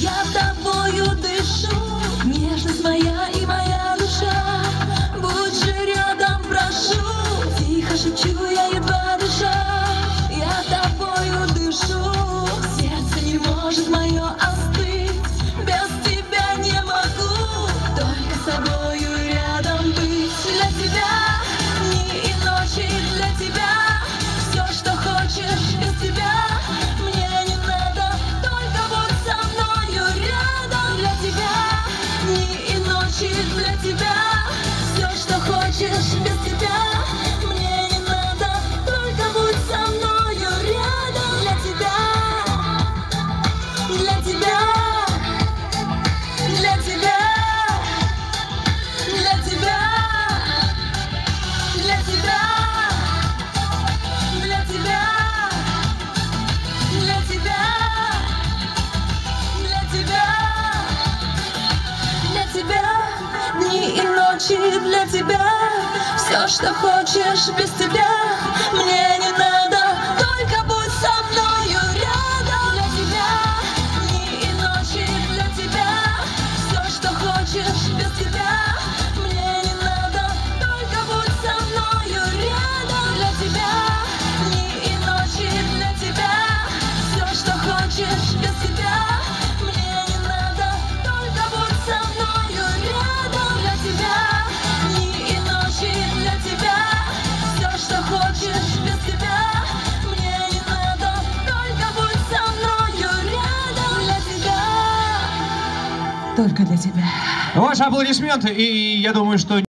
Я тобою дышу, нежность моя и моя. ночи для тебя все, что хочешь, без тебя. Только для тебя. Ваши аплодисменты, и я думаю, что...